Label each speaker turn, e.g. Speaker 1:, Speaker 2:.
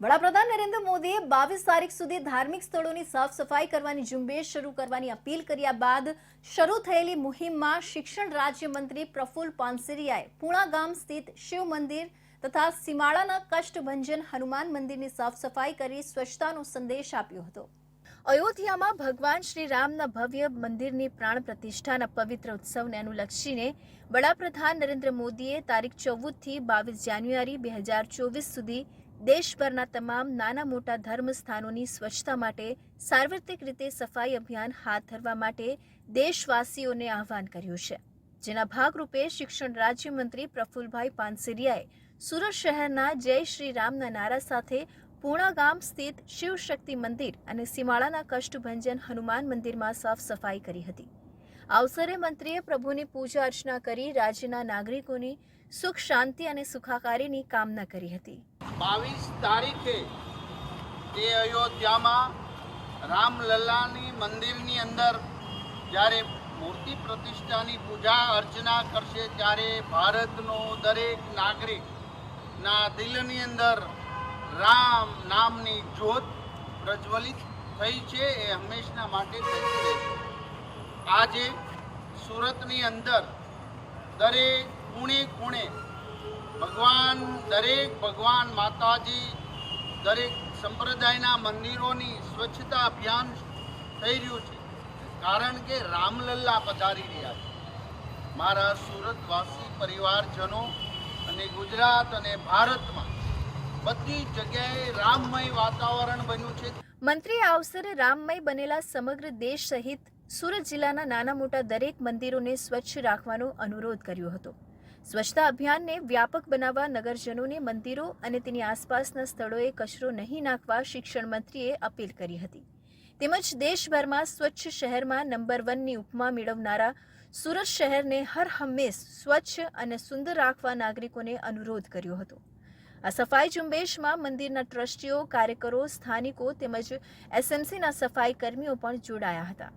Speaker 1: વડાપ્રધાન નરેન્દ્ર મોદીએ બાવીસ તારીખ સુધી ધાર્મિક સ્થળોની સાફ સફાઈ કરવાની ઝુંબેશ શરૂ કરવાની અપીલ કર્યા બાદ શરૂ થયેલી મુહિમમાં શિક્ષણ રાજ્યમંત્રી પ્રફુલ પાનસેરિયાએ પૂણા ગામ સ્થિત શિવ મંદિર તથા સીમાડાના કષ્ટભંજન હનુમાન મંદિરની સાફ સફાઈ કરી સ્વચ્છતાનો સંદેશ આપ્યો હતો. અયોધ્યામાં ભગવાન શ્રી રામના ભવ્ય મંદિરની પ્રાણ પ્રતિષ્ઠાના પવિત્ર ઉત્સવને અનુલક્ષીને વડાપ્રધાન નરેન્દ્ર મોદીએ તારીખ ચૌદથી બાવીસ જાન્યુઆરી બે હજાર ચોવીસ સુધી દેશભરના તમામ નાના મોટા ધર્મ સ્થાનોની સ્વચ્છતા માટે સાર્વત્રિક રીતે સફાઈ અભિયાન હાથ ધરવા માટે દેશવાસીઓને આહવાન કર્યું છે. જેના ભાગરૂપે શિક્ષણ રાજ્યમંત્રી પ્રફુલભાઈ પાનસેરિયાએ સુરત શહેરના જય શ્રી રામના નારા સાથે પૂણા ગામ સ્થિત શિવ શક્તિ મંદિર અને સીમાળાના કષ્ટભંજન હનુમાન મંદિરમાં સાફ સફાઈ કરી હતી. અવસરે મંત્રીએ પ્રભુની પૂજા અર્ચના કરી રાજ્યના નાગરિકોની સુખ, શાંતિ અને સુખાકારીની કામના કરી હતી.
Speaker 2: બાવીસ તારીખે તે અયોધ્યામાં રામલલ્લાની મંદિરની અંદર જ્યારે મૂર્તિ પ્રતિષ્ઠાની પૂજા અર્ચના કરશે, ત્યારે ભારતનો દરેક નાગરિકના દિલની અંદર રામ નામની જ્યોત પ્રજ્વલિત થઈ છે, એ હંમેશના માટે થતી રહેશે આજે સુરતની અંદર દરેક ખૂણે ખૂણે ભગવાન દરેક ભગવાન માતાજી, દરેક સંપ્રદાયના મંદિરોની સ્વચ્છતા અભિયાન થઈ રહ્યું છે. કારણ કે રામલલ્લા પધારી રહ્યા છે. મારા સુરતવાસી પરિવારજનો અને ગુજરાત અને ભારતમાં બધી જગ્યાએ રામમય વાતાવરણ બન્યું છે.
Speaker 1: મંત્રીએ આ અવસરે રામમય બનેલા સમગ્ર દેશ સહિત સુરત જિલ્લાના નાના મોટા દરેક મંદિરોને સ્વચ્છ રાખવાનો અનુરોધ કર્યો હતો. સ્વચ્છતા અભિયાનને વ્યાપક બનાવવા નગરજનોને મંદિરો અને તેની આસપાસના સ્થળોએ કચરો નહીં નાખવા શિક્ષણ મંત્રીએ અપીલ કરી હતી. તેમજ દેશભરમાં સ્વચ્છ શહેરમાં નંબર વનની ઉપમા મેળવનારા સુરત શહેરને હર હંમેશ સ્વચ્છ અને સુંદર રાખવા નાગરિકોને અનુરોધ કર્યો હતો. આ સફાઈ ઝુંબેશમાં મંદિરના ટ્રસ્ટીઓ, કાર્યકરો, સ્થાનિકો તેમજ એસએમસીના સફાઈ કર્મીઓ પણ જોડાયા હતા.